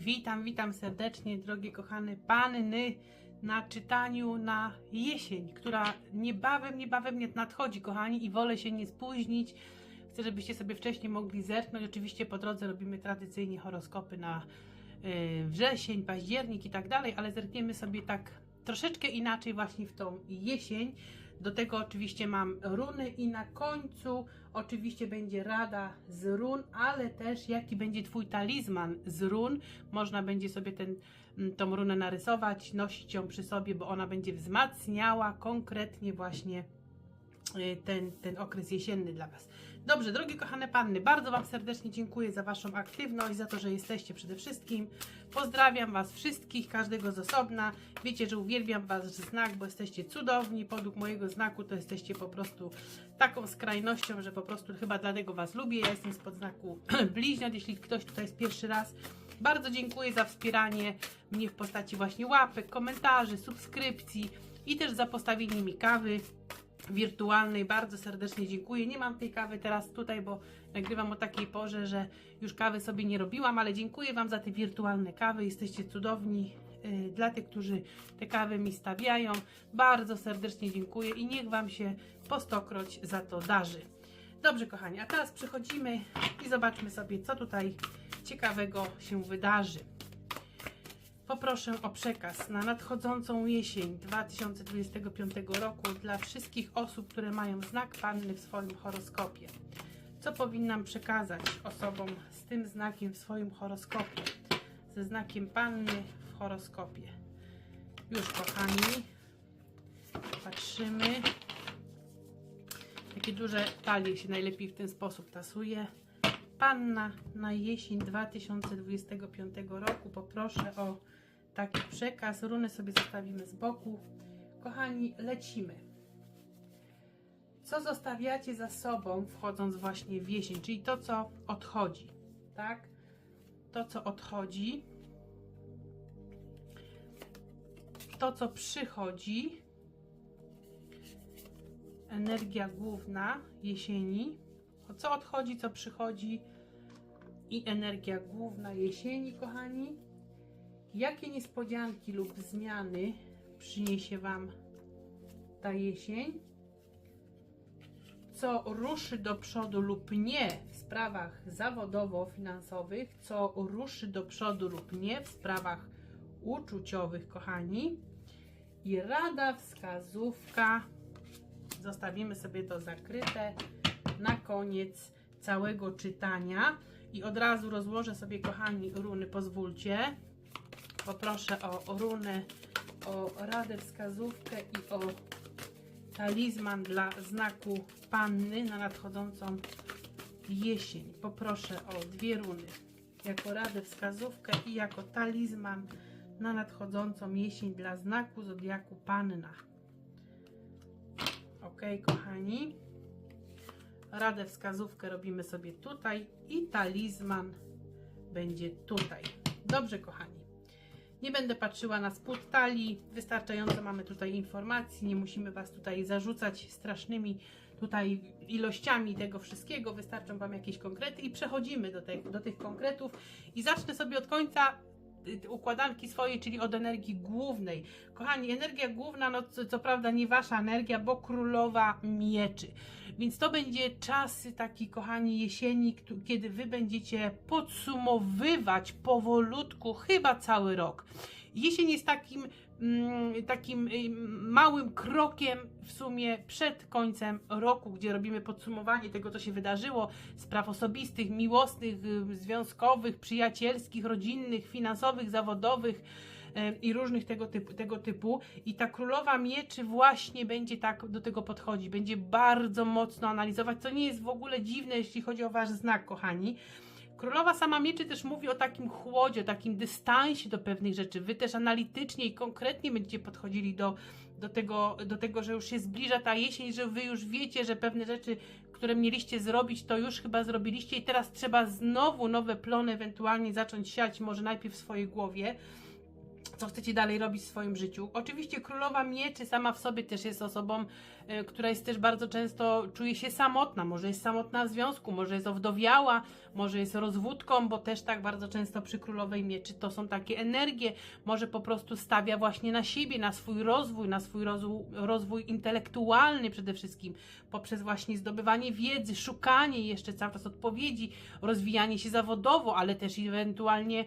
Witam, witam serdecznie, drogie kochane panny, na czytaniu na jesień, która niebawem, niebawem nie nadchodzi, kochani, i wolę się nie spóźnić. Chcę, żebyście sobie wcześniej mogli zerknąć. Oczywiście po drodze robimy tradycyjnie horoskopy na y, wrzesień, październik i tak dalej, ale zerkniemy sobie tak troszeczkę inaczej właśnie w tą jesień. Do tego oczywiście mam runy i na końcu oczywiście będzie rada z run, ale też jaki będzie Twój talizman z run. Można będzie sobie ten, tą runę narysować, nosić ją przy sobie, bo ona będzie wzmacniała konkretnie właśnie y, ten, ten okres jesienny dla Was. Dobrze, drogie kochane panny, bardzo Wam serdecznie dziękuję za Waszą aktywność, za to, że jesteście przede wszystkim. Pozdrawiam Was wszystkich, każdego z osobna. Wiecie, że uwielbiam Wasz znak, bo jesteście cudowni. Podług mojego znaku to jesteście po prostu taką skrajnością, że po prostu chyba dlatego Was lubię. Ja jestem spod znaku bliźniąt, jeśli ktoś tutaj jest pierwszy raz. Bardzo dziękuję za wspieranie mnie w postaci właśnie łapek, komentarzy, subskrypcji i też za postawienie mi kawy wirtualnej. Bardzo serdecznie dziękuję. Nie mam tej kawy teraz tutaj, bo nagrywam o takiej porze, że już kawy sobie nie robiłam, ale dziękuję Wam za te wirtualne kawy. Jesteście cudowni. Yy, Dla tych, którzy te kawy mi stawiają, bardzo serdecznie dziękuję i niech Wam się po stokroć za to darzy. Dobrze, kochani, a teraz przechodzimy i zobaczmy sobie, co tutaj ciekawego się wydarzy. Poproszę o przekaz na nadchodzącą jesień 2025 roku dla wszystkich osób, które mają znak panny w swoim horoskopie. Co powinnam przekazać osobom z tym znakiem w swoim horoskopie? Ze znakiem panny w horoskopie. Już, kochani, patrzymy. Takie duże talie się najlepiej w ten sposób tasuje. Panna na jesień 2025 roku. Poproszę o taki przekaz. Runy sobie zostawimy z boku. Kochani, lecimy. Co zostawiacie za sobą, wchodząc właśnie w jesień, czyli to, co odchodzi, tak? To, co odchodzi, to, co przychodzi, energia główna jesieni, co odchodzi, co przychodzi i energia główna jesieni, kochani. Jakie niespodzianki lub zmiany przyniesie Wam ta jesień? Co ruszy do przodu lub nie w sprawach zawodowo-finansowych, co ruszy do przodu lub nie w sprawach uczuciowych, kochani. I rada, wskazówka. Zostawimy sobie to zakryte na koniec całego czytania. I od razu rozłożę sobie, kochani, runy. Pozwólcie. Poproszę o runę, o radę, wskazówkę i o talizman dla znaku panny na nadchodzącą jesień. Poproszę o dwie runy jako radę, wskazówkę i jako talizman na nadchodzącą jesień dla znaku zodiaku panna. Ok, kochani. Radę, wskazówkę robimy sobie tutaj i talizman będzie tutaj. Dobrze, kochani. Nie będę patrzyła na spód talii. Wystarczająco mamy tutaj informacji. Nie musimy Was tutaj zarzucać strasznymi tutaj ilościami tego wszystkiego. Wystarczą Wam jakieś konkrety i przechodzimy do, do tych konkretów. I zacznę sobie od końca y, układanki swojej, czyli od energii głównej. Kochani, energia główna, no co, co prawda nie Wasza energia, bo królowa mieczy. Więc to będzie czas taki, kochani, jesieni, kiedy Wy będziecie podsumowywać powolutku chyba cały rok. Jesień jest takim, mm, takim y, małym krokiem w sumie przed końcem roku, gdzie robimy podsumowanie tego, co się wydarzyło, spraw osobistych, miłosnych, y, związkowych, przyjacielskich, rodzinnych, finansowych, zawodowych i różnych tego typu, tego typu. I ta królowa mieczy właśnie będzie tak do tego podchodzić, będzie bardzo mocno analizować, co nie jest w ogóle dziwne, jeśli chodzi o wasz znak, kochani. Królowa sama mieczy też mówi o takim chłodzie, o takim dystansie do pewnych rzeczy. Wy też analitycznie i konkretnie będziecie podchodzili do, do, tego, do tego, że już się zbliża ta jesień, że wy już wiecie, że pewne rzeczy, które mieliście zrobić, to już chyba zrobiliście i teraz trzeba znowu nowe plony ewentualnie zacząć siać, może najpierw w swojej głowie co chcecie dalej robić w swoim życiu. Oczywiście królowa mieczy sama w sobie też jest osobą e, która jest też bardzo często, czuje się samotna, może jest samotna w związku, może jest owdowiała, może jest rozwódką, bo też tak bardzo często przy Królowej Mieczy to są takie energie, może po prostu stawia właśnie na siebie, na swój rozwój, na swój rozwój, rozwój intelektualny przede wszystkim, poprzez właśnie zdobywanie wiedzy, szukanie jeszcze cały czas odpowiedzi, rozwijanie się zawodowo, ale też ewentualnie,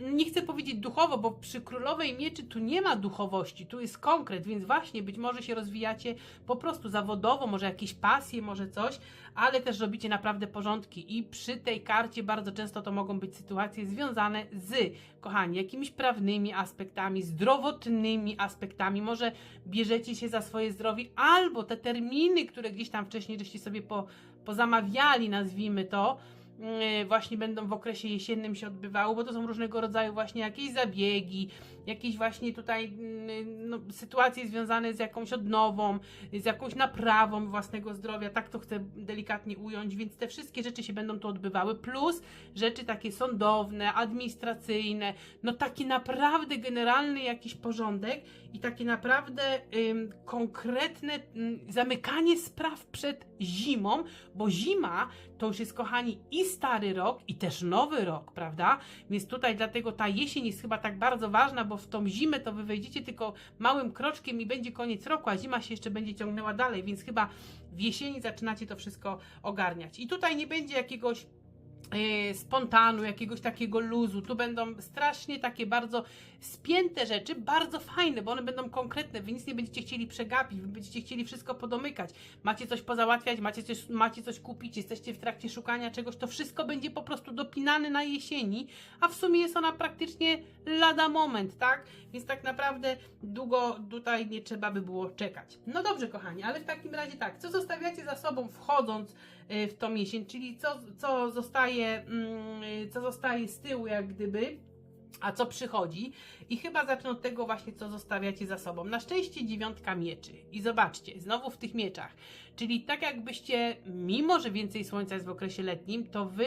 nie chcę powiedzieć duchowo, bo przy Królowej Mieczy tu nie ma duchowości, tu jest konkret, więc właśnie być może się rozwijacie po prostu zawodowo, może jakieś pasje, może coś, ale też robicie naprawdę porządki. I przy tej karcie bardzo często to mogą być sytuacje związane z, kochani, jakimiś prawnymi aspektami, zdrowotnymi aspektami, może bierzecie się za swoje zdrowie, albo te terminy, które gdzieś tam wcześniej żeście sobie po, pozamawiali, nazwijmy to, właśnie będą w okresie jesiennym się odbywały, bo to są różnego rodzaju właśnie jakieś zabiegi, jakieś właśnie tutaj mm, no, sytuacje związane z jakąś odnową, z jakąś naprawą własnego zdrowia, tak to chcę delikatnie ująć, więc te wszystkie rzeczy się będą tu odbywały, plus rzeczy takie sądowne, administracyjne, no taki naprawdę generalny jakiś porządek i takie naprawdę ym, konkretne ym, zamykanie spraw przed zimą, bo zima to już jest, kochani, i stary rok, i też nowy rok, prawda? Więc tutaj dlatego ta jesień jest chyba tak bardzo ważna, bo w tą zimę to wy wejdziecie tylko małym kroczkiem i będzie koniec roku, a zima się jeszcze będzie ciągnęła dalej, więc chyba w jesieni zaczynacie to wszystko ogarniać. I tutaj nie będzie jakiegoś spontanu, jakiegoś takiego luzu. Tu będą strasznie takie bardzo spięte rzeczy, bardzo fajne, bo one będą konkretne. Wy nic nie będziecie chcieli przegapić, wy będziecie chcieli wszystko podomykać. Macie coś pozałatwiać, macie coś, macie coś kupić, jesteście w trakcie szukania czegoś, to wszystko będzie po prostu dopinane na jesieni, a w sumie jest ona praktycznie lada moment, tak? Więc tak naprawdę długo tutaj nie trzeba by było czekać. No dobrze, kochani, ale w takim razie tak, co zostawiacie za sobą wchodząc w tą jesień, czyli co, co zostaje, mm, y, co zostaje z tyłu, jak gdyby a co przychodzi. I chyba zacznę od tego właśnie, co zostawiacie za sobą. Na szczęście dziewiątka mieczy. I zobaczcie, znowu w tych mieczach. Czyli tak jakbyście, mimo że więcej słońca jest w okresie letnim, to wy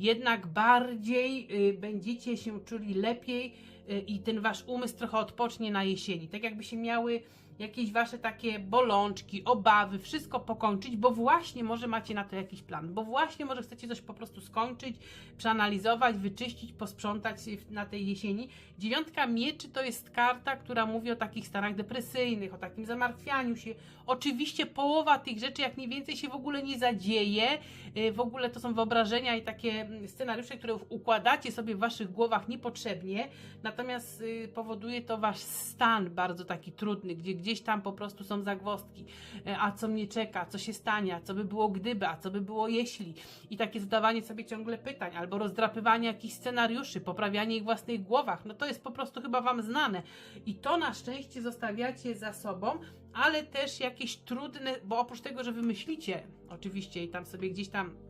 jednak bardziej y, będziecie się czuli lepiej y, i ten wasz umysł trochę odpocznie na jesieni. Tak jakby się miały jakieś wasze takie bolączki, obawy, wszystko pokończyć, bo właśnie może macie na to jakiś plan, bo właśnie może chcecie coś po prostu skończyć, przeanalizować, wyczyścić, posprzątać na tej jesieni. Dziewiątka mieczy to jest karta, która mówi o takich stanach depresyjnych, o takim zamartwianiu się. Oczywiście połowa tych rzeczy, jak mniej więcej się w ogóle nie zadzieje, y, w ogóle to są wyobrażenia i takie mm, scenariusze, które układacie sobie w waszych głowach niepotrzebnie, natomiast y, powoduje to wasz stan bardzo taki trudny, gdzie gdzieś tam po prostu są zagwozdki. E, a co mnie czeka, co się stanie, a co by było gdyby, a co by było jeśli. I takie zadawanie sobie ciągle pytań, albo rozdrapywanie jakichś scenariuszy, poprawianie ich w własnych głowach, no to jest po prostu chyba Wam znane. I to na szczęście zostawiacie za sobą, ale też jakieś trudne, bo oprócz tego, że wymyślicie oczywiście i tam sobie gdzieś tam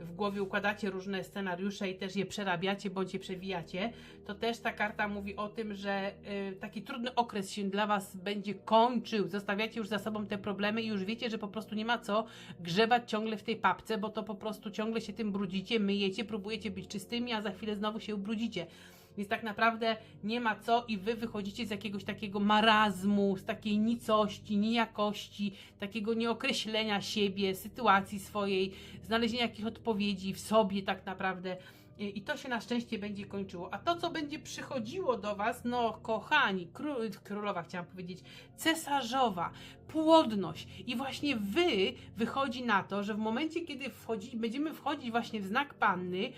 w głowie układacie różne scenariusze i też je przerabiacie bądź je przewijacie, to też ta karta mówi o tym, że y, taki trudny okres się dla Was będzie kończył. Zostawiacie już za sobą te problemy i już wiecie, że po prostu nie ma co grzebać ciągle w tej papce, bo to po prostu ciągle się tym brudzicie, myjecie, próbujecie być czystymi, a za chwilę znowu się ubrudzicie. Więc tak naprawdę nie ma co i wy wychodzicie z jakiegoś takiego marazmu, z takiej nicości, nijakości, takiego nieokreślenia siebie, sytuacji swojej, znalezienia jakichś odpowiedzi w sobie tak naprawdę. I to się na szczęście będzie kończyło. A to, co będzie przychodziło do Was, no kochani, król, królowa chciałam powiedzieć, cesarzowa, płodność. I właśnie Wy wychodzi na to, że w momencie, kiedy wchodzi, będziemy wchodzić właśnie w znak panny,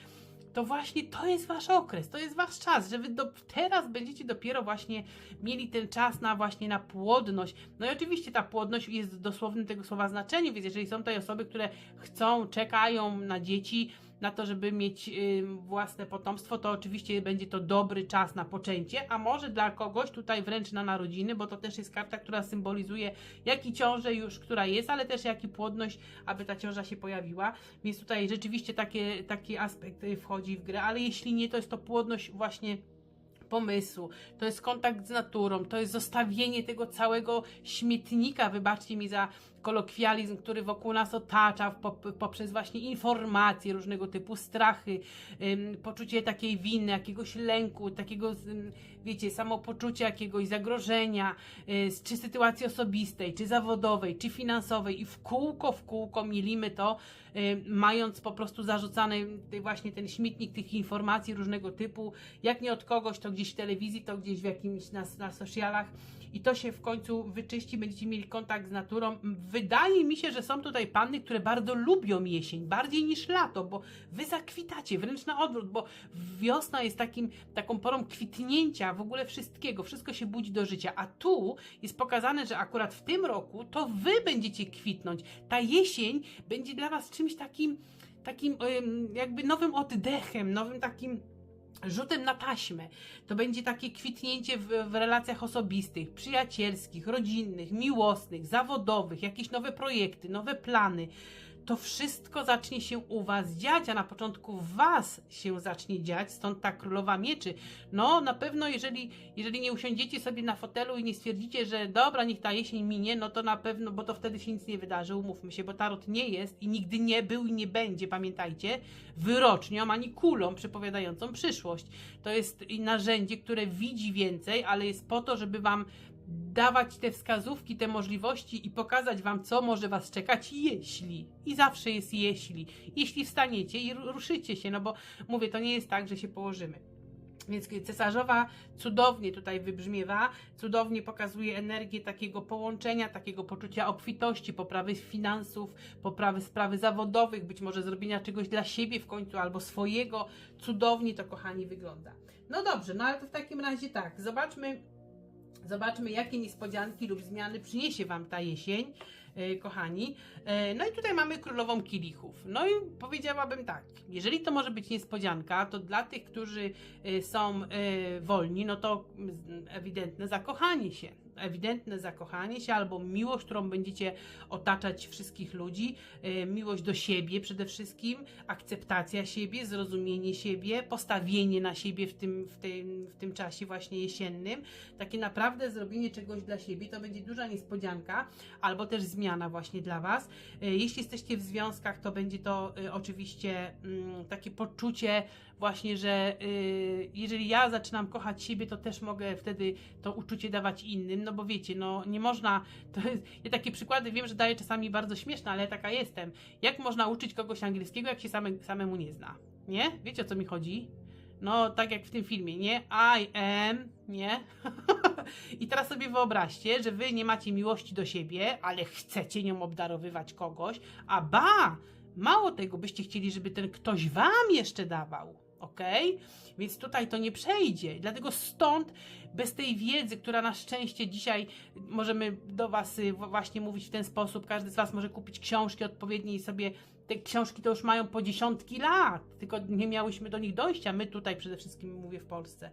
to właśnie to jest wasz okres, to jest wasz czas, że wy do, teraz będziecie dopiero właśnie mieli ten czas na właśnie na płodność. No i oczywiście ta płodność jest dosłownym tego słowa znaczeniu, więc jeżeli są tutaj osoby, które chcą, czekają na dzieci, na to, żeby mieć y, własne potomstwo, to oczywiście będzie to dobry czas na poczęcie, a może dla kogoś tutaj wręcz na narodziny, bo to też jest karta, która symbolizuje jak i ciążę już, która jest, ale też jak i płodność, aby ta ciąża się pojawiła, więc tutaj rzeczywiście takie, taki aspekt wchodzi w grę, ale jeśli nie, to jest to płodność właśnie pomysłu, to jest kontakt z naturą, to jest zostawienie tego całego śmietnika, wybaczcie mi za kolokwializm, który wokół nas otacza poprzez właśnie informacje różnego typu, strachy, poczucie takiej winy, jakiegoś lęku, takiego, wiecie, samopoczucia jakiegoś zagrożenia, y, czy sytuacji osobistej, czy zawodowej, czy finansowej i w kółko, w kółko milimy to, y, mając po prostu zarzucany właśnie ten śmietnik tych informacji różnego typu, jak nie od kogoś, to gdzieś w telewizji, to gdzieś w jakimś na, na socialach i to się w końcu wyczyści, będziecie mieli kontakt z naturą. Wydaje mi się, że są tutaj panny, które bardzo lubią jesień, bardziej niż lato, bo wy zakwitacie, wręcz na odwrót, bo wiosna jest takim, taką porą kwitnięcia w ogóle wszystkiego, wszystko się budzi do życia, a tu jest pokazane, że akurat w tym roku to wy będziecie kwitnąć. Ta jesień będzie dla was czymś takim, takim jakby nowym oddechem, nowym takim rzutem na taśmę. To będzie takie kwitnięcie w, w, relacjach osobistych, przyjacielskich, rodzinnych, miłosnych, zawodowych, jakieś nowe projekty, nowe plany to wszystko zacznie się u Was dziać, a na początku Was się zacznie dziać, stąd ta królowa mieczy. No, na pewno, jeżeli, jeżeli nie usiądziecie sobie na fotelu i nie stwierdzicie, że dobra, niech ta jesień minie, no to na pewno, bo to wtedy się nic nie wydarzy, umówmy się, bo tarot nie jest i nigdy nie był i nie będzie, pamiętajcie, wyrocznią ani kulą przepowiadającą przyszłość. To jest narzędzie, które widzi więcej, ale jest po to, żeby Wam dawać te wskazówki, te możliwości i pokazać Wam, co może Was czekać, jeśli. I zawsze jest jeśli. Jeśli wstaniecie i ruszycie się, no bo mówię, to nie jest tak, że się położymy. Więc cesarzowa cudownie tutaj wybrzmiewa, cudownie pokazuje energię takiego połączenia, takiego poczucia obfitości, poprawy finansów, poprawy sprawy zawodowych, być może zrobienia czegoś dla siebie w końcu albo swojego. Cudownie to, kochani, wygląda. No dobrze, no ale to w takim razie tak, zobaczmy Zobaczmy, jakie niespodzianki lub zmiany przyniesie Wam ta jesień, e, kochani. E, no i tutaj mamy królową kielichów. No i powiedziałabym tak, jeżeli to może być niespodzianka, to dla tych, którzy e, są wolni, no to ewidentne zakochanie się ewidentne zakochanie się albo miłość, którą będziecie otaczać wszystkich ludzi, e, miłość do siebie przede wszystkim, akceptacja siebie, zrozumienie siebie, postawienie na siebie w tym, w tym, w tym czasie właśnie jesiennym. Takie naprawdę zrobienie czegoś dla siebie to będzie duża niespodzianka albo też zmiana właśnie dla Was. E, jeśli jesteście w związkach, to będzie to e, oczywiście mm, takie poczucie, właśnie, że y, jeżeli ja zaczynam kochać siebie, to też mogę wtedy to uczucie dawać innym, no bo wiecie, no nie można, jest, ja takie przykłady wiem, że daję czasami bardzo śmieszne, ale taka jestem. Jak można uczyć kogoś angielskiego, jak się same, samemu nie zna? Nie? Wiecie o co mi chodzi? No, tak jak w tym filmie, nie? I am, nie? I teraz sobie wyobraźcie, że wy nie macie miłości do siebie, ale chcecie nią obdarowywać kogoś, a ba! Mało tego, byście chcieli, żeby ten ktoś wam jeszcze dawał ok? Więc tutaj to nie przejdzie. Dlatego stąd, bez tej wiedzy, która na szczęście dzisiaj możemy do Was y, właśnie mówić w ten sposób, każdy z Was może kupić książki odpowiednie i sobie te książki to już mają po dziesiątki lat, tylko nie miałyśmy do nich dojścia. My tutaj przede wszystkim mówię w Polsce.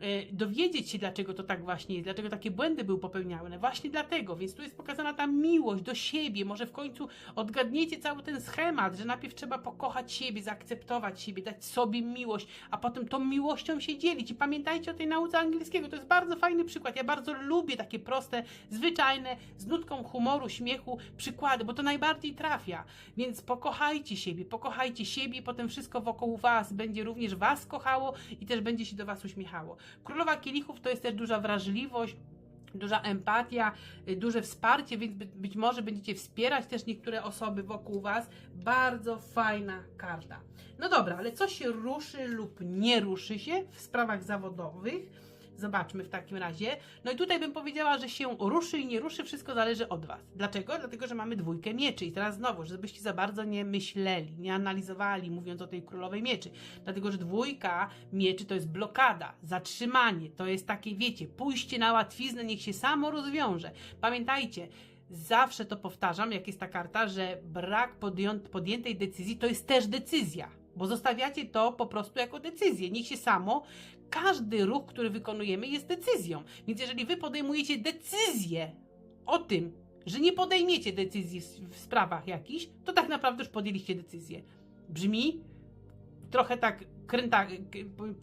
E, dowiedzieć się, dlaczego to tak właśnie jest, dlaczego takie błędy były popełniane. Właśnie dlatego, więc tu jest pokazana ta miłość do siebie. Może w końcu odgadniecie cały ten schemat, że najpierw trzeba pokochać siebie, zaakceptować siebie, dać sobie miłość, a potem tą miłością się dzielić. I pamiętajcie o tej nauce angielskiego. To jest bardzo fajny przykład. Ja bardzo lubię takie proste, zwyczajne, z nutką humoru, śmiechu przykłady, bo to najbardziej trafia. Więc pokochajcie siebie, pokochajcie siebie, potem wszystko wokół Was będzie również Was kochało i też będzie się do Was uśmiechało. Królowa kielichów to jest też duża wrażliwość, duża empatia, y, duże wsparcie, więc być może będziecie wspierać też niektóre osoby wokół Was. Bardzo fajna karta. No dobra, ale co się ruszy lub nie ruszy się w sprawach zawodowych? Zobaczmy w takim razie. No i tutaj bym powiedziała, że się ruszy i nie ruszy, wszystko zależy od Was. Dlaczego? Dlatego, że mamy dwójkę mieczy. I teraz znowu, żebyście za bardzo nie myśleli, nie analizowali, mówiąc o tej królowej mieczy. Dlatego, że dwójka mieczy to jest blokada, zatrzymanie. To jest takie, wiecie, pójście na łatwiznę, niech się samo rozwiąże. Pamiętajcie, zawsze to powtarzam, jak jest ta karta, że brak podjętej decyzji to jest też decyzja bo zostawiacie to po prostu jako decyzję. Niech się samo, każdy ruch, który wykonujemy, jest decyzją. Więc jeżeli wy podejmujecie decyzję o tym, że nie podejmiecie decyzji w sprawach jakichś, to tak naprawdę już podjęliście decyzję. Brzmi trochę tak kręta,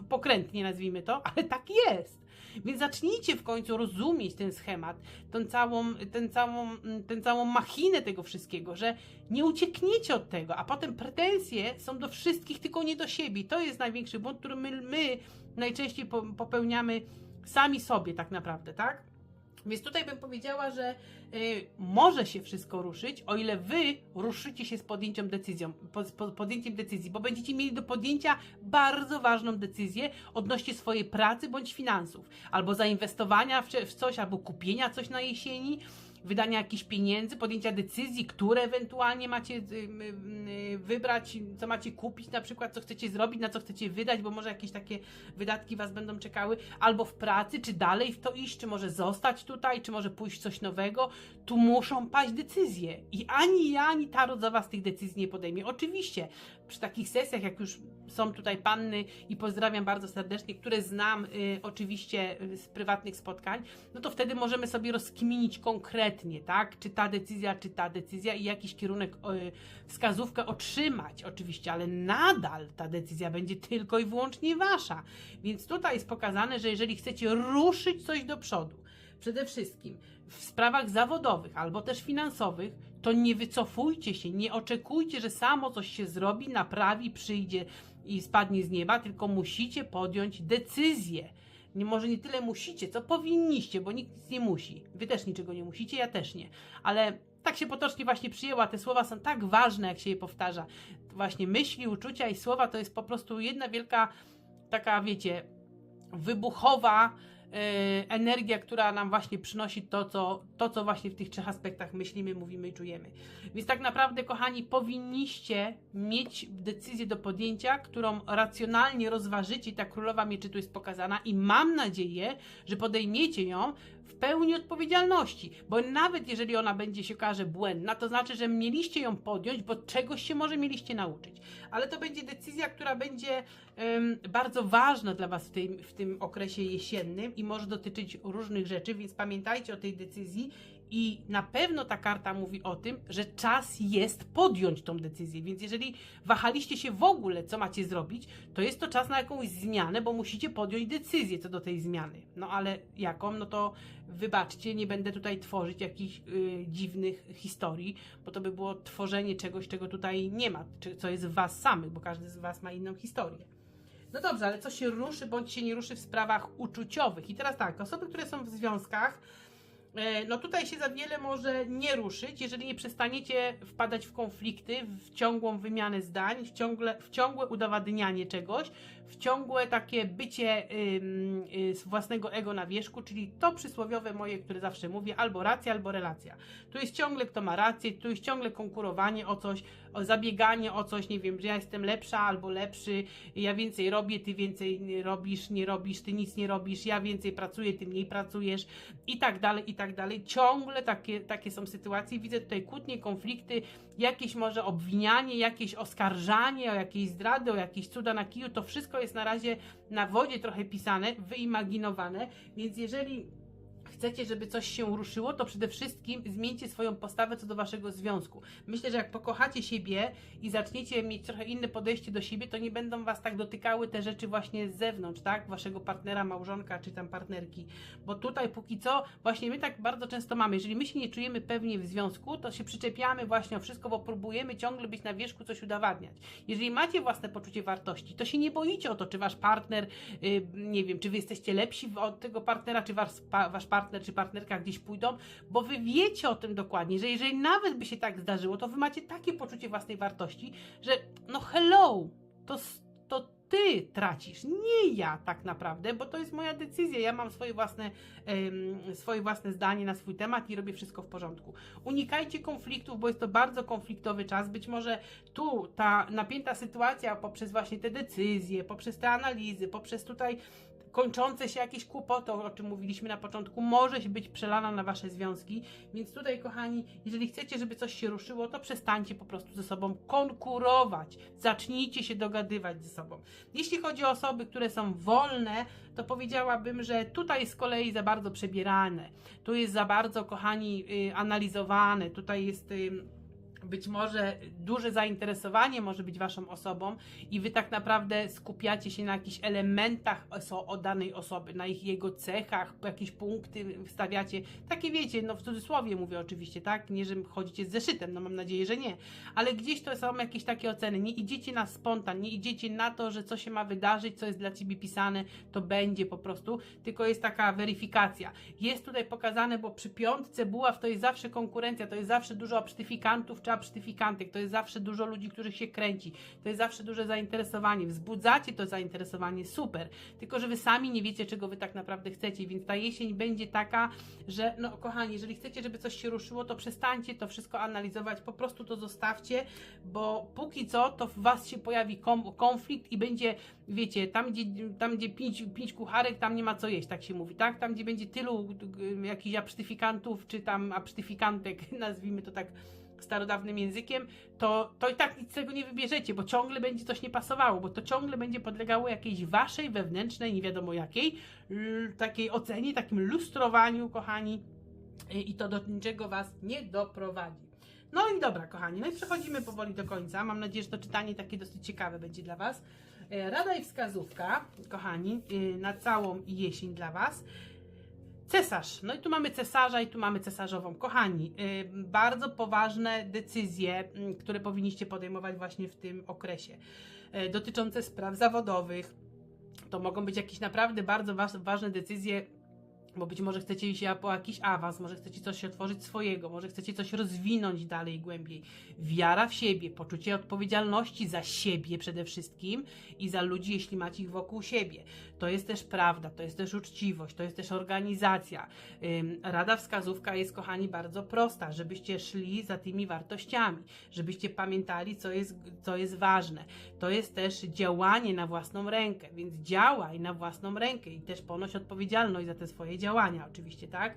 pokrętnie nazwijmy to, ale tak jest. Więc zacznijcie w końcu rozumieć ten schemat, tą całą, ten całą, mm, tę całą machinę tego wszystkiego, że nie uciekniecie od tego, a potem pretensje są do wszystkich, tylko nie do siebie. To jest największy błąd, który my, my najczęściej po- popełniamy sami sobie tak naprawdę, tak? Więc tutaj bym powiedziała, że y, może się wszystko ruszyć, o ile wy ruszycie się z podjęciem decyzją, podjęciem decyzji, bo będziecie mieli do podjęcia bardzo ważną decyzję odnośnie swojej pracy bądź finansów, albo zainwestowania w coś, albo kupienia coś na jesieni, wydania jakichś pieniędzy, podjęcia decyzji, które ewentualnie macie y, y, y, wybrać, co macie kupić, na przykład co chcecie zrobić, na co chcecie wydać, bo może jakieś takie wydatki was będą czekały, albo w pracy, czy dalej w to iść, czy może zostać tutaj, czy może pójść coś nowego. Tu muszą paść decyzje i ani ja, ani Tarot za was tych decyzji nie podejmie. Oczywiście przy takich sesjach, jak już są tutaj panny i pozdrawiam bardzo serdecznie, które znam y, oczywiście y, z prywatnych spotkań, no to wtedy możemy sobie rozkminić konkretnie, tak, czy ta decyzja, czy ta decyzja i jakiś kierunek, y, wskazówkę otrzymać oczywiście, ale nadal ta decyzja będzie tylko i wyłącznie wasza. Więc tutaj jest pokazane, że jeżeli chcecie ruszyć coś do przodu, przede wszystkim w sprawach zawodowych albo też finansowych, to nie wycofujcie się, nie oczekujcie, że samo coś się zrobi, naprawi, przyjdzie i spadnie z nieba, tylko musicie podjąć decyzję. Nie, może nie tyle musicie, co powinniście, bo nikt nic nie musi. Wy też niczego nie musicie, ja też nie. Ale tak się potocznie właśnie przyjęła. Te słowa są tak ważne, jak się je powtarza. Właśnie myśli, uczucia i słowa to jest po prostu jedna wielka taka, wiecie, wybuchowa energia, która nam właśnie przynosi to co, to, co właśnie w tych trzech aspektach myślimy, mówimy i czujemy. Więc tak naprawdę, kochani, powinniście mieć decyzję do podjęcia, którą racjonalnie rozważycie. Ta królowa mieczy tu jest pokazana i mam nadzieję, że podejmiecie ją w pełni odpowiedzialności, bo nawet jeżeli ona będzie się okaże błędna, to znaczy, że mieliście ją podjąć, bo czegoś się może mieliście nauczyć. Ale to będzie decyzja, która będzie em, bardzo ważna dla Was w tym, w tym okresie jesiennym i może dotyczyć różnych rzeczy, więc pamiętajcie o tej decyzji. I na pewno ta karta mówi o tym, że czas jest podjąć tą decyzję. Więc jeżeli wahaliście się w ogóle, co macie zrobić, to jest to czas na jakąś zmianę, bo musicie podjąć decyzję co do tej zmiany. No ale jaką? No to wybaczcie, nie będę tutaj tworzyć jakichś y, dziwnych historii, bo to by było tworzenie czegoś, czego tutaj nie ma, co jest w Was samych, bo każdy z Was ma inną historię. No dobrze, ale co się ruszy bądź się nie ruszy w sprawach uczuciowych? I teraz tak, osoby, które są w związkach, no tutaj się za wiele może nie ruszyć, jeżeli nie przestaniecie wpadać w konflikty, w ciągłą wymianę zdań, w, ciągle, w ciągłe udowadnianie czegoś, w ciągłe takie bycie y, z własnego ego na wierzchu, czyli to przysłowiowe moje, które zawsze mówię, albo racja, albo relacja. Tu jest ciągle kto ma rację, tu jest ciągle konkurowanie o coś, o zabieganie o coś, nie wiem, że ja jestem lepsza albo lepszy, ja więcej robię, ty więcej robisz, nie robisz, ty nic nie robisz, ja więcej pracuję, ty mniej pracujesz i tak dalej, i tak dalej. Ciągle takie, takie są sytuacje. Widzę tutaj kłótnie, konflikty, jakieś może obwinianie, jakieś oskarżanie o jakieś zdrady, o jakieś cuda na kiju. To wszystko jest na razie na wodzie trochę pisane, wyimaginowane, więc jeżeli chcecie, żeby coś się ruszyło, to przede wszystkim zmieńcie swoją postawę co do waszego związku. Myślę, że jak pokochacie siebie i zaczniecie mieć trochę inne podejście do siebie, to nie będą was tak dotykały te rzeczy właśnie z zewnątrz, tak? Waszego partnera, małżonka czy tam partnerki. Bo tutaj póki co, właśnie my tak bardzo często mamy. Jeżeli my się nie czujemy pewnie w związku, to się przyczepiamy właśnie o wszystko, bo próbujemy ciągle być na wierzchu, coś udowadniać. Jeżeli macie własne poczucie wartości, to się nie boicie o to, czy wasz partner, yy, nie wiem, czy wy jesteście lepsi od tego partnera, czy wasz, wasz partner czy partnerka gdzieś pójdą, bo wy wiecie o tym dokładnie, że jeżeli nawet by się tak zdarzyło, to wy macie takie poczucie własnej wartości, że no hello, to, to ty tracisz, nie ja tak naprawdę, bo to jest moja decyzja, ja mam swoje własne, em, swoje własne zdanie na swój temat i robię wszystko w porządku. Unikajcie konfliktów, bo jest to bardzo konfliktowy czas, być może tu ta napięta sytuacja poprzez właśnie te decyzje, poprzez te analizy, poprzez tutaj kończące się jakieś kłopoty, o czym mówiliśmy na początku, może być przelana na wasze związki. Więc tutaj, kochani, jeżeli chcecie, żeby coś się ruszyło, to przestańcie po prostu ze sobą konkurować. Zacznijcie się dogadywać ze sobą. Jeśli chodzi o osoby, które są wolne, to powiedziałabym, że tutaj z kolei za bardzo przebierane. Tu jest za bardzo, kochani, y, analizowane. Tutaj jest. Być może duże zainteresowanie może być waszą osobą i wy tak naprawdę skupiacie się na jakichś elementach o, o danej osoby, na ich jego cechach, jakieś punkty wstawiacie. Takie wiecie, no w cudzysłowie mówię oczywiście, tak? Nie, że chodzicie z zeszytem, no mam nadzieję, że nie. Ale gdzieś to są jakieś takie oceny. Nie idziecie na spontan, nie idziecie na to, że co się ma wydarzyć, co jest dla ciebie pisane, to będzie po prostu, tylko jest taka weryfikacja. Jest tutaj pokazane, bo przy piątce buław to jest zawsze konkurencja, to jest zawsze dużo absztyfikantów czy absztyfikantek, to jest zawsze dużo ludzi, których się kręci, to jest zawsze duże zainteresowanie, wzbudzacie to zainteresowanie, super, tylko że wy sami nie wiecie, czego wy tak naprawdę chcecie, więc ta jesień będzie taka, że no kochani, jeżeli chcecie, żeby coś się ruszyło, to przestańcie to wszystko analizować, po prostu to zostawcie, bo póki co to w was się pojawi konflikt i będzie, wiecie, tam gdzie, tam gdzie pięć, pięć kucharek, tam nie ma co jeść, tak się mówi, tak? Tam gdzie będzie tylu jakichś absztyfikantów, czy tam absztyfikantek, nazwijmy to tak starodawnym językiem, to, to i tak nic z tego nie wybierzecie, bo ciągle będzie coś nie pasowało, bo to ciągle będzie podlegało jakiejś waszej wewnętrznej, nie wiadomo jakiej, takiej ocenie, takim lustrowaniu, kochani, i to do niczego was nie doprowadzi. No i dobra, kochani, no i przechodzimy powoli do końca. Mam nadzieję, że to czytanie takie dosyć ciekawe będzie dla Was. E, rada i wskazówka, kochani, y, na całą jesień dla Was. Cesarz. No i tu mamy cesarza i tu mamy cesarzową. Kochani, y, bardzo poważne decyzje, y, które powinniście podejmować właśnie w tym okresie. Y, dotyczące spraw zawodowych. To mogą być jakieś naprawdę bardzo ważne decyzje bo być może chcecie iść po jakiś awans, może chcecie coś otworzyć swojego, może chcecie coś rozwinąć dalej, głębiej. Wiara w siebie, poczucie odpowiedzialności za siebie przede wszystkim i za ludzi, jeśli macie ich wokół siebie. To jest też prawda, to jest też uczciwość, to jest też organizacja. Rada wskazówka jest, kochani, bardzo prosta, żebyście szli za tymi wartościami, żebyście pamiętali, co jest, co jest ważne. To jest też działanie na własną rękę, więc działaj na własną rękę i też ponoś odpowiedzialność za te swoje działania działania oczywiście, tak?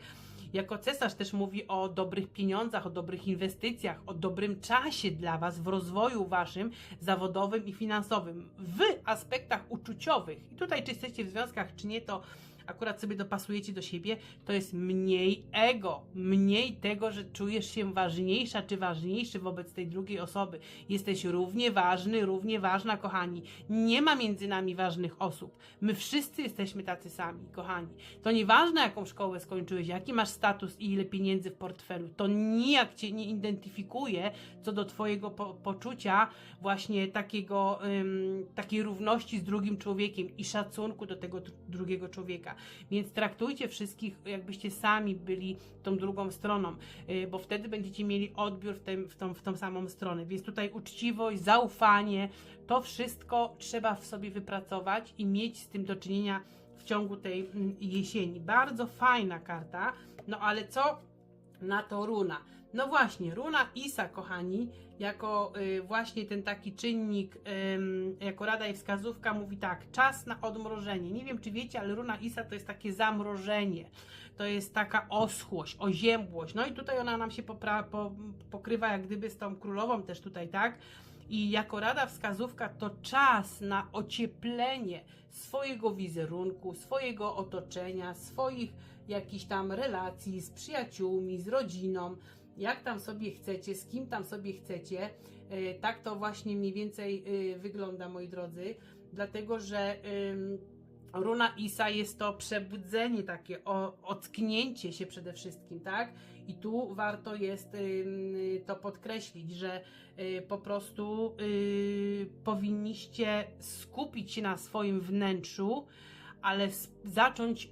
Jako cesarz też mówi o dobrych pieniądzach, o dobrych inwestycjach, o dobrym czasie dla Was w rozwoju Waszym zawodowym i finansowym, w aspektach uczuciowych. I tutaj, czy jesteście w związkach, czy nie, to akurat sobie dopasujecie do siebie, to jest mniej ego, mniej tego, że czujesz się ważniejsza czy ważniejszy wobec tej drugiej osoby. Jesteś równie ważny, równie ważna, kochani. Nie ma między nami ważnych osób. My wszyscy jesteśmy tacy sami, kochani. To nieważne, jaką szkołę skończyłeś, jaki masz status i ile pieniędzy w portfelu. To nijak cię nie identyfikuje co do twojego po poczucia właśnie takiego, ym, takiej równości z drugim człowiekiem i szacunku do tego drugiego człowieka. Więc traktujcie wszystkich, jakbyście sami byli tą drugą stroną, y, bo wtedy będziecie mieli odbiór w, tym, w, tą, w tą samą stronę. Więc tutaj uczciwość, zaufanie, to wszystko trzeba w sobie wypracować i mieć z tym do czynienia w ciągu tej mm, jesieni. Bardzo fajna karta, no ale co na to runa? No właśnie, runa Isa, kochani, jako y, właśnie ten taki czynnik, jako rada i wskazówka mówi tak, czas na odmrożenie. Nie wiem, czy wiecie, ale runa Isa to jest takie zamrożenie, to jest taka oschłość, oziębłość. No i tutaj ona nam się po, pokrywa jak gdyby z tą królową też tutaj, tak? I jako rada wskazówka to czas na ocieplenie swojego wizerunku, swojego otoczenia, swoich jakichś tam relacji z przyjaciółmi, z rodziną, jak tam sobie chcecie, z kim tam sobie chcecie. E, tak to właśnie mniej więcej e, wygląda, moi drodzy, dlatego że runa Isa jest to przebudzenie takie, ocknięcie się przede wszystkim, tak? I tu warto jest to podkreślić, że e, po prostu powinniście skupić się na swoim wnętrzu, ale zacząć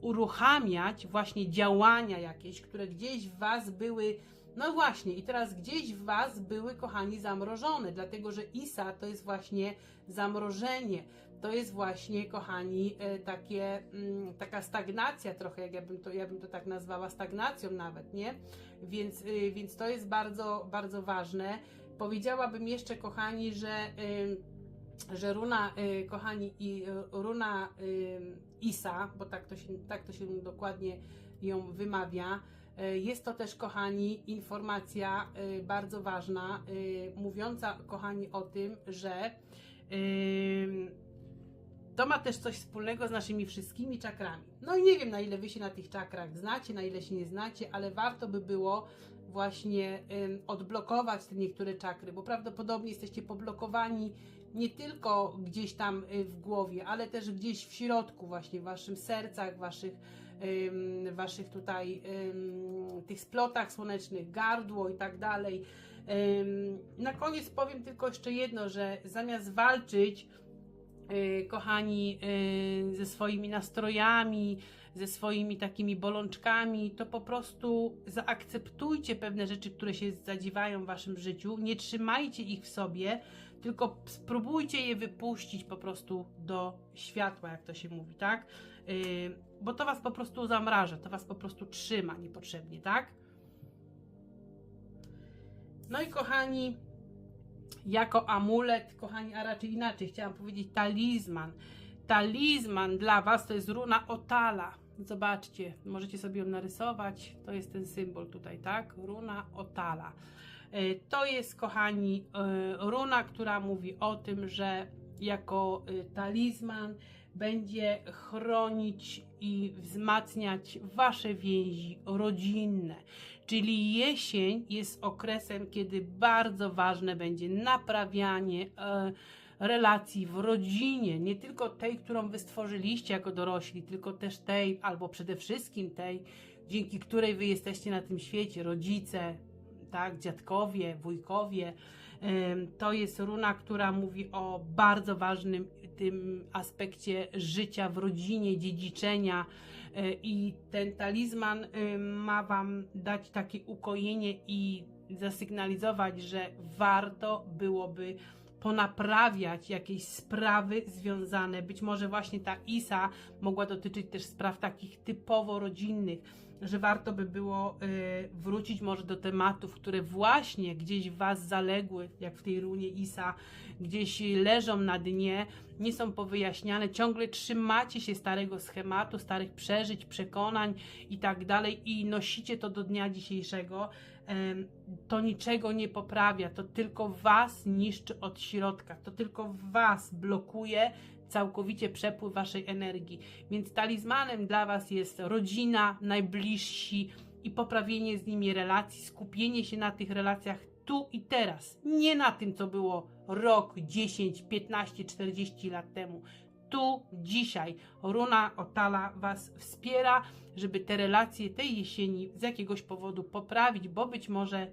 uruchamiać właśnie działania jakieś, które gdzieś w Was były. No właśnie, i teraz gdzieś w Was były, kochani, zamrożone, dlatego że Isa to jest właśnie zamrożenie. To jest właśnie, kochani, y, takie, mm, taka stagnacja trochę, jak ja bym, to, ja bym to tak nazwała, stagnacją nawet, nie? Więc, y, więc to jest bardzo, bardzo ważne. Powiedziałabym jeszcze, kochani, że że runa, y, kochani, i y, runa y, Isa, bo tak to, się, tak to się dokładnie ją wymawia, jest to też, kochani, informacja bardzo ważna, mówiąca, kochani, o tym, że to ma też coś wspólnego z naszymi wszystkimi czakrami. No i nie wiem, na ile wy się na tych czakrach znacie, na ile się nie znacie, ale warto by było właśnie odblokować te niektóre czakry, bo prawdopodobnie jesteście poblokowani nie tylko gdzieś tam y, w głowie, ale też gdzieś w środku, właśnie w waszym sercach, waszych, waszych tutaj tych splotach słonecznych, gardło i tak dalej. Na koniec powiem tylko jeszcze jedno, że zamiast walczyć, y, kochani, y, ze swoimi nastrojami, ze swoimi takimi bolączkami, to po prostu zaakceptujcie pewne rzeczy, które się zadziewają w waszym życiu. Nie trzymajcie ich w sobie, tylko spróbujcie je wypuścić po prostu do światła, jak to się mówi, tak? Yy, bo to was po prostu zamraża, to was po prostu trzyma niepotrzebnie, tak? No i kochani, jako amulet, kochani, a raczej inaczej, chciałam powiedzieć talizman. Talizman dla Was to jest runa Otala. Zobaczcie, możecie sobie ją narysować. To jest ten symbol tutaj, tak? Runa Otala. E, To jest, kochani, e, runa, która mówi o tym, że jako e, talizman będzie chronić i wzmacniać Wasze więzi rodzinne. Czyli jesień jest okresem, kiedy bardzo ważne będzie naprawianie relacji w rodzinie, nie tylko tej, którą wy stworzyliście jako dorośli, tylko też tej, albo przede wszystkim tej, dzięki której wy jesteście na tym świecie, rodzice, tak, dziadkowie, wujkowie. To jest runa, która mówi o bardzo ważnym tym aspekcie życia w rodzinie, dziedziczenia E, i ten talizman em, ma wam dać takie ukojenie i zasygnalizować, że warto byłoby ponaprawiać jakieś sprawy związane. Być może właśnie ta ISA mogła dotyczyć też spraw takich typowo rodzinnych, że warto by było y, wrócić może do tematów, które właśnie gdzieś w Was zaległy, jak w tej runie ISA, gdzieś leżą na dnie, nie są powyjaśniane, ciągle trzymacie się starego schematu, starych przeżyć, przekonań i tak dalej i nosicie to do dnia dzisiejszego to niczego nie poprawia, to tylko Was niszczy od środka, to tylko Was blokuje całkowicie przepływ Waszej energii. Więc talizmanem dla Was jest rodzina, najbliżsi i poprawienie z nimi relacji, skupienie się na tych relacjach tu i teraz, nie na tym, co było rok, 10, 15, 40 lat temu. Tu, dzisiaj, runa Otala Was wspiera, żeby te relacje tej jesieni z jakiegoś powodu poprawić, bo być może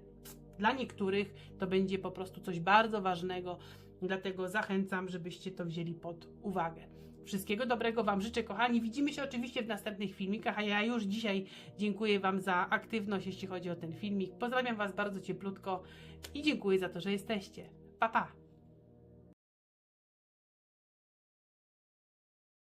dla niektórych to będzie po prostu coś bardzo ważnego, dlatego zachęcam, żebyście to wzięli pod uwagę. Wszystkiego dobrego Wam życzę, kochani. Widzimy się oczywiście w następnych filmikach, a ja już dzisiaj dziękuję Wam za aktywność, jeśli chodzi o ten filmik. Pozdrawiam Was bardzo cieplutko i dziękuję za to, że jesteście. Pa, pa!